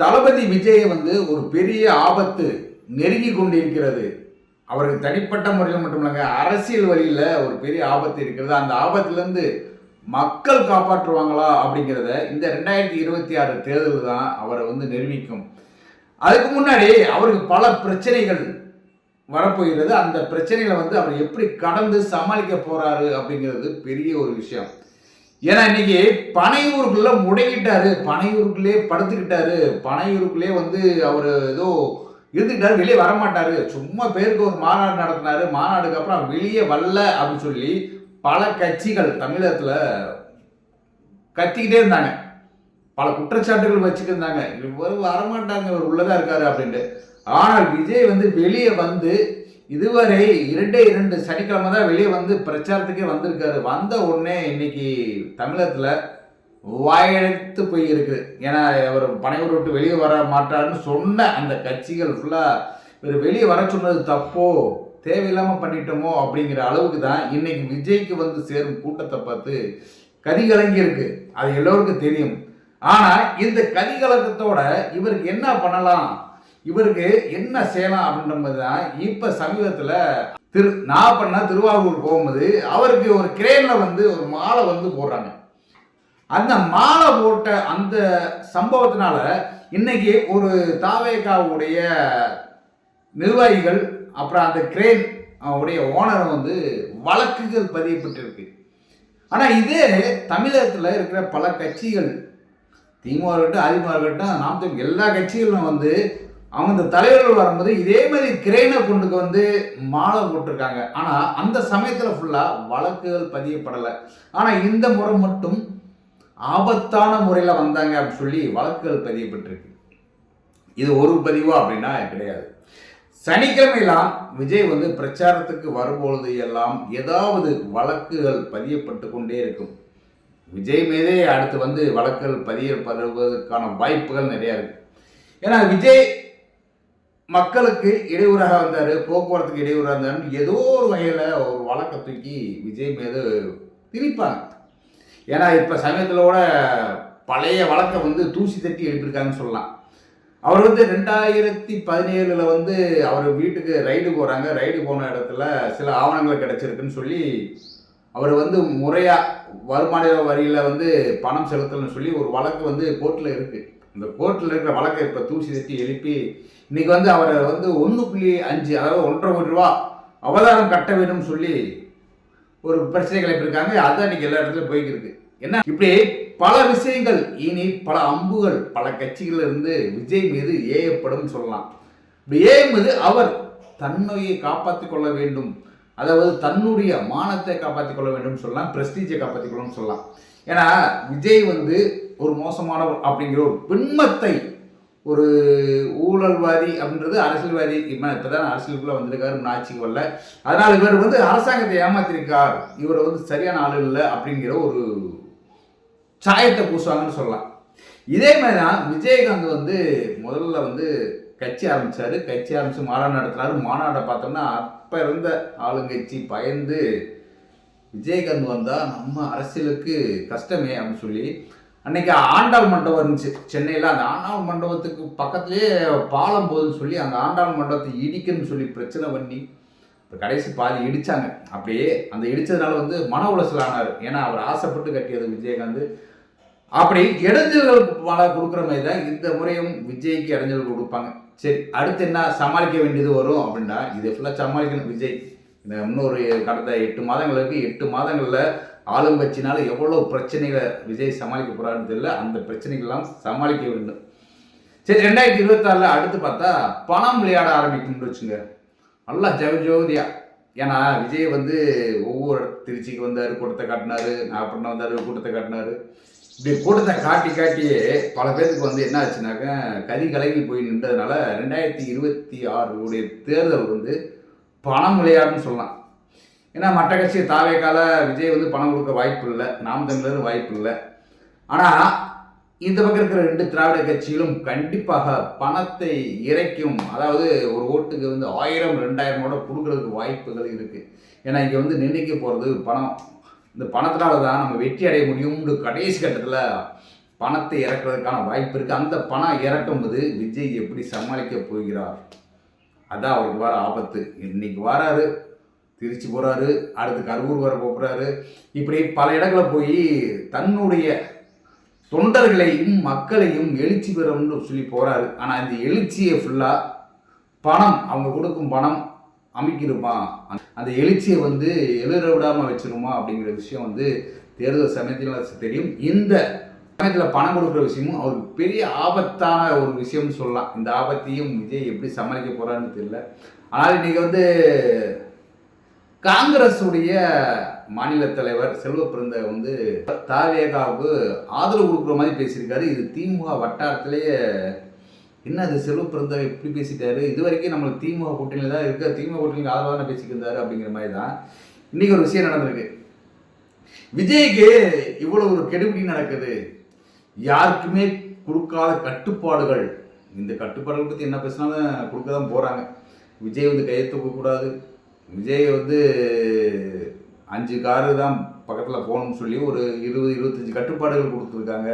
தளபதி விஜய் வந்து ஒரு பெரிய ஆபத்து நெருங்கி கொண்டிருக்கிறது. அவருக்கு தனிப்பட்ட முறையில் மட்டும் இல்லைங்க அரசியல் வழியில் ஒரு பெரிய ஆபத்து இருக்கிறது. அந்த ஆபத்துலேருந்து மக்கள் காப்பாற்றுவாங்களா அப்படிங்கிறத இந்த ரெண்டாயிரத்தி இருபத்தி ஆறு தேர்தல் தான் அவரை வந்து நிரூபிக்கும். அதுக்கு முன்னாடி அவருக்கு பல பிரச்சனைகள் வரப்போகிறது. அந்த பிரச்சனைகளை வந்து அவர் எப்படி கடந்து சமாளிக்க போகிறாரு அப்படிங்கிறது பெரிய ஒரு விஷயம். ஏன்னா இன்னைக்கு பனையூருக்குள்ள முடங்கிட்டாரு. பனையூருக்குள்ளே படுத்துக்கிட்டாரு. பனையூருக்குள்ளே வந்து அவர் ஏதோ இருந்துக்கிட்டாரு. வெளியே வரமாட்டாரு. சும்மா பேருக்கு ஒரு மாநாடு நடத்தினாரு. மாநாடுக்கு அப்புறம் வெளியே வரல அப்படின்னு சொல்லி பல கட்சிகள் தமிழகத்துல கத்திக்கிட்டே இருந்தாங்க. பல குற்றச்சாட்டுகள் வச்சுக்கிருந்தாங்க இவர் வரமாட்டாங்க. இவர் உள்ளதா இருக்காரு அப்படின்ட்டு. ஆனால் விஜய் வந்து வெளியே வந்து இதுவரை இரண்டே இரண்டு சனிக்கிழமை தான் வெளியே வந்து பிரச்சாரத்துக்கே வந்திருக்காரு. வந்த உடனே இன்னைக்கு தமிழகத்தில் வாயெழுத்து போய் இருக்குது. ஏன்னா அவர் பனையூர் விட்டு வெளியே வர மாட்டாருன்னு சொன்ன அந்த கட்சிகள் ஃபுல்லாக இவர் வெளியே வர சொன்னது தப்போ தேவையில்லாமல் பண்ணிட்டோமோ அப்படிங்கிற அளவுக்கு தான் இன்னைக்கு விஜய்க்கு வந்து சேரும் கூட்டத்தை பார்த்து கதிகலங்கி இருக்கு. அது எல்லோருக்கும் தெரியும். ஆனால் இந்த கதிகலக்கத்தோட இவருக்கு என்ன பண்ணலாம்? இவருக்கு என்ன செய்யலாம் அப்படின்றது தான் இப்போ சமீபத்தில் திரு நான் பண்ண திருவாரூர் போகும்போது அவருக்கு ஒரு கிரேனில் வந்து ஒரு மாலை வந்து போடுறாங்க. அந்த மாலை போட்ட அந்த சம்பவத்தினால இன்னைக்கு ஒரு தாவேகாவுடைய நிர்வாகிகள் அப்புறம் அந்த கிரேன் உடைய ஓனரை வந்து வழக்குகள் பதியப்பட்டிருக்கு. ஆனால் இதே தமிழகத்தில் இருக்கிற பல கட்சிகள் திமுக இருக்கட்டும் அதிமுக இருக்கட்டும் நாம் தமிழ் எல்லா கட்சிகளும் வந்து அவங்க இந்த தலைவர்கள் வரும்போது இதே மாதிரி கிரேனை கொண்டு வந்து மாலை போட்டிருக்காங்க. ஆனால் அந்த சமயத்தில் ஃபுல்லாக வழக்குகள் பதியப்படலை. ஆனால் இந்த முறை மட்டும் ஆபத்தான முறையில் வந்தாங்க அப்படின்னு சொல்லி வழக்குகள் பதியப்பட்டிருக்கு. இது ஒரு பதிவா அப்படின்னா கிடையாது. சனிக்கிழமையெல்லாம் விஜய் வந்து பிரச்சாரத்துக்கு வரும்பொழுது எல்லாம் ஏதாவது வழக்குகள் பதியப்பட்டு கொண்டே இருக்கும். விஜய் மீதே அடுத்து வந்து வழக்குகள் பதியப்படுவதற்கான வாய்ப்புகள் நிறையா இருக்கு. ஏன்னா விஜய் மக்களுக்கு இடையூறாக வந்தார் போக்குவரத்துக்கு இடையூறாக இருந்தார் ஏதோ ஒரு வகையில் ஒரு வழக்கை தூக்கி விஜய் மீது திணிப்பாங்க. ஏன்னா இப்போ சமயத்தில் கூட பழைய வழக்கை வந்து தூசி தட்டி எழுப்பியிருக்காங்கன்னு சொல்லலாம். அவர் வந்து ரெண்டாயிரத்தி பதினேழில் வந்து அவர் வீட்டுக்கு ரைடு போகிறாங்க ரைடு போன இடத்துல சில ஆவணங்கள் கிடைச்சிருக்குன்னு சொல்லி அவர் வந்து முறையாக வருமான வரியில் வந்து பணம் செலுத்தலன்னு சொல்லி ஒரு வழக்கு வந்து கோர்ட்டில் இருக்குது இந்த கோர்ட்டில் இருக்கிற வழக்கை இப்போ தூசி தட்டி எழுப்பி இன்னைக்கு வந்து அவரை வந்து ஒன்று புள்ளி அஞ்சு அதாவது ஒன்றரை கோடி ரூபா அவதாரம் கட்ட வேணும்னு சொல்லி ஒரு பிரச்சனை கிளப்பியிருக்காங்க. அதுதான் இன்னைக்கு எல்லா இடத்துலையும் போய்க்கிருக்கு. என்ன? இப்படி பல விஷயங்கள் இனி பல அம்புகள் பல கட்சிகள் இருந்து விஜய் மீது ஏயப்படும் சொல்லலாம். இப்படி ஏயும்போது அவர் தன்னையை காப்பாற்றிக் கொள்ள வேண்டும். அதாவது தன்னுடைய மானத்தை காப்பாற்றிக் கொள்ள வேண்டும் சொல்லலாம் பிரஸ்டீஜை காப்பாற்றி கொள்ளணும்னு சொல்லலாம். ஏன்னா விஜய் வந்து ஒரு மோசமானவர் அப்படிங்கிற ஒரு பின்மத்தை ஒரு ஊழல்வாதி அப்படின்றது அரசியல்வாதி இப்போ தான் அரசியலுக்குள்ளே வந்திருக்காரு இன்னும் ஆட்சிக்கு வரல. அதனால் இவர் வந்து அரசாங்கத்தை ஏமாத்திருக்கார். இவர் வந்து சரியான ஆள் இல்லை அப்படிங்கிற ஒரு சாயத்தை பூசுவாங்கன்னு சொல்லலாம். இதே மாதிரி தான் விஜயகாந்த் வந்து முதல்ல வந்து கட்சி ஆரம்பித்தார் கட்சி ஆரம்பித்து மாநாடு நடத்தினாரு மாநாடை பார்த்தோம்னா அப்போ இருந்த ஆளுங்கட்சி பயந்து விஜயகாந்த் வந்தால் நம்ம அரசியலுக்கு கஷ்டமே அப்படின்னு சொல்லி அன்னைக்கு ஆண்டாள் மண்டபம் இருந்துச்சு. சென்னையில் அந்த ஆண்டாள் மண்டபத்துக்கு பக்கத்துலேயே பாலம் போகுதுன்னு சொல்லி அந்த ஆண்டாள் மண்டபத்தை இடிக்கணும்னு சொல்லி பிரச்சனை பண்ணி இப்போ கடைசி பாதி இடித்தாங்க அப்படியே அந்த இடித்ததுனால வந்து மன உளைச்சல் ஆனார். ஏன்னா அவர் ஆசைப்பட்டு கட்டியது விஜயகாந்த். அப்படி இடைஞ்சல்கள் மழை கொடுக்குற மாதிரி தான் இந்த முறையும் விஜய்க்கு இடைஞ்சல் கொடுப்பாங்க. சரி அடுத்து என்ன சமாளிக்க வேண்டியது வரும் அப்படின்னா இதை ஃபுல்லாக சமாளிக்கணும் விஜய். இன்னொரு கடந்த எட்டு மாதங்களுக்கு எட்டு மாதங்களில் ஆளுங்கட்சினால எவ்வளோ பிரச்சனைகளை விஜய் சமாளிக்க போகிறாருன்னு தெரியல. அந்த பிரச்சனைகள்லாம் சமாளிக்க வேண்டும். சரி ரெண்டாயிரத்தி இருபத்தாறில் அடுத்து பார்த்தா பணம் விளையாட ஆரம்பிக்கும்னு வச்சுங்க. நல்லா ஜெகஜோதியா ஏன்னா விஜய் வந்து ஒவ்வொரு திருச்சிக்கு வந்தார் கூட்டத்தை காட்டினாரு நாகப்பட்டினம் வந்தார் கூட்டத்தை காட்டினாரு. இப்படி கூட்டத்தை காட்டி காட்டியே பல பேருக்கு வந்து என்ன ஆச்சுனாக்க கதி கலங்கி போய் நின்றதுனால ரெண்டாயிரத்தி இருபத்தி ஆறுடைய தேர்தல் வந்து பணம் விளையாடுன்னு சொல்லலாம். ஏன்னா மற்ற கட்சி தாவேக்கால விஜய் வந்து பணம் கொடுக்க வாய்ப்பு இல்லை நாம் தமிழரும் வாய்ப்பு இல்லை. ஆனால் இந்த பக்கம் இருக்கிற ரெண்டு திராவிட கட்சிகளும் கண்டிப்பாக பணத்தை இறைக்கும் அதாவது ஒரு ஓட்டுக்கு வந்து ஆயிரம் ரெண்டாயிரமோட கொடுக்கறதுக்கு வாய்ப்புகள் இருக்குது ஏன்னா இங்கே வந்து நிர்ணயிக்க போகிறது பணம். இந்த பணத்தினால தான் நம்ம வெற்றி அடைய முடியும்னு கடைசி கட்டத்தில் பணத்தை இறக்குறதுக்கான வாய்ப்பு இருக்குது அந்த பணம் இறக்கும்போது விஜய் எப்படி சமாளிக்க போகிறார்? அதான் அவருக்கு வர ஆபத்து. இன்னைக்கு வராரு திருச்சி போகிறாரு அடுத்து கரூர் வர போகிறாரு இப்படி பல இடங்களில் போய் தன்னுடைய தொண்டர்களையும் மக்களையும் எழுச்சி பெறணும்னு சொல்லி போகிறாரு ஆனால் இந்த எழுச்சியை ஃபுல்லாக பணம் அவங்க கொடுக்கும் பணம் அமைக்கிருமா அந்த எழுச்சியை வந்து எழுற விடாமல் வச்சிருமா அப்படிங்கிற விஷயம் வந்து தேர்தல் சமயத்தில் தெரியும். இந்த சமயத்தில் பணம் கொடுக்குற விஷயமும் அவருக்கு பெரிய ஆபத்தான ஒரு விஷயம்னு சொல்லலாம். இந்த ஆபத்தையும் விஜய் எப்படி சமாளிக்க போகிறான்னு தெரியல. ஆனால் இன்றைக்கி வந்து காங்கிரஸுடைய மாநில தலைவர் செல்வ பிறந்த வந்து தாவேகாவுக்கு ஆதரவு கொடுக்குற மாதிரி பேசியிருக்காரு. இது திமுக வட்டாரத்திலேயே என்ன அது செல்வ பிறந்த எப்படி பேசிட்டாரு? இது வரைக்கும் நம்மளுக்கு திமுக கூட்டணியில் தான் இருக்க. திமுக கூட்டணிக்கு ஆதரவாக தான் பேசிக்கிருந்தாரு அப்படிங்கிற மாதிரி தான் இன்றைக்கி ஒரு விஷயம் நடந்திருக்கு. விஜய்க்கு இவ்வளோ ஒரு கெடுபிடி நடக்குது. யாருக்குமே கொடுக்காத கட்டுப்பாடுகள். இந்த கட்டுப்பாடுகள் பற்றி என்ன பேசினாலும் கொடுக்க தான் போகிறாங்க விஜய் வந்து கையை தூக்கக்கூடாது விஜய் வந்து அஞ்சு காரு தான் பக்கத்தில் போகணும்னு சொல்லி ஒரு இருபது இருபத்தஞ்சி கட்டுப்பாடுகள் கொடுத்துருக்காங்க.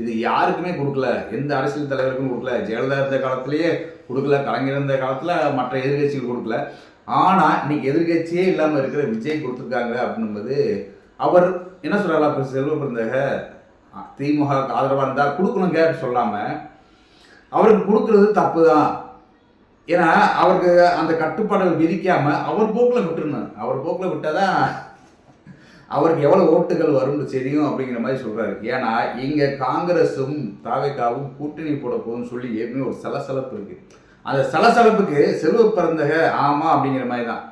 இது யாருக்குமே கொடுக்கல. எந்த அரசியல் தலைவருக்கும் கொடுக்கல. ஜெயலலிதா இருந்த காலத்திலேயே கொடுக்கல. கலைஞர் இருந்த காலத்தில் மற்ற எதிர்கட்சிகள் கொடுக்கல. ஆனால் இன்னைக்கு எதிர்கட்சியே இல்லாமல் இருக்கிற விஜய் கொடுத்துருக்காங்க அப்படின்னும்போது அவர் என்ன சொல்கிறாரா செல்வ பிறந்தக திமுக ஆதரவாக இருந்தால் கொடுக்கணுங்க சொல்லாமல் அவருக்கு கொடுக்கறது தப்பு தான் ஏன்னா அவருக்கு அந்த கட்டுப்பாடுகள் விதிக்காமல் அவர் போக்கில் விட்டுருணும் அவர் போக்கில் விட்டால் தான் அவருக்கு எவ்வளோ ஓட்டுகள் வரும்னு தெரியும் அப்படிங்கிற மாதிரி சொல்கிறாரு ஏன்னா இங்கே காங்கிரஸும் தாவேக்காவும் கூட்டணி போட போகுதுன்னு சொல்லி ஏற்கனவே ஒரு சலசலப்பு இருக்குது அந்த சலசலப்புக்கு செல்வ பிறந்தக ஆமாம் அப்படிங்கிற மாதிரி தான்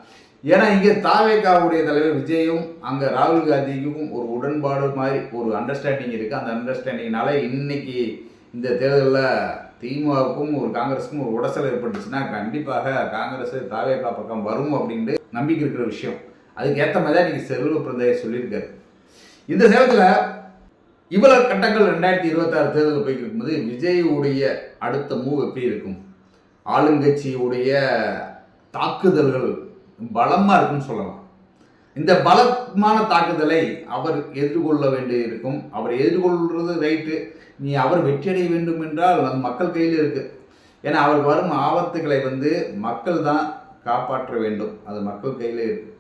ஏன்னா இங்கே தாவேகாவுடைய தலைவர் விஜயும் அங்கே ராகுல் காந்திக்கும் ஒரு உடன்பாடு மாதிரி ஒரு அண்டர்ஸ்டாண்டிங் இருக்குது அந்த அண்டர்ஸ்டாண்டிங்னால இன்னைக்கு இந்த தேர்தலில் திமுகவுக்கும் ஒரு காங்கிரஸுக்கும் ஒரு உடசல் ஏற்பட்டுச்சுன்னா கண்டிப்பாக காங்கிரஸ் தாவேகா பக்கம் வரும் அப்படின்ட்டு நம்பிக்கை இருக்கிற விஷயம். அதுக்கு ஏற்ற மாதிரி தான் இன்றைக்கி செல்வ பிறந்தைய சொல்லியிருக்காரு. இந்த சேலத்தில் இவ்வளவு கட்டங்கள் ரெண்டாயிரத்தி இருபத்தாறு தேர்தலில் போய்ட்டு இருக்கும்போது விஜயுடைய அடுத்த மூவ் எப்படி இருக்கும்? ஆளுங்கட்சியுடைய தாக்குதல்கள் பலமாக இருக்குன்னு சொல்லலாம். இந்த பலமான தாக்குதலை அவர் எதிர்கொள்ள வேண்டியிருக்கும் அவர் எதிர்கொள்வது ரைட்டு நீ அவர் வெற்றியடைய வேண்டும் என்றால் அது மக்கள் கையில் இருக்குது ஏன்னா அவர் வரும் ஆபத்துகளை வந்து மக்கள் தான் காப்பாற்ற வேண்டும். அது மக்கள் கையில் இருக்கு.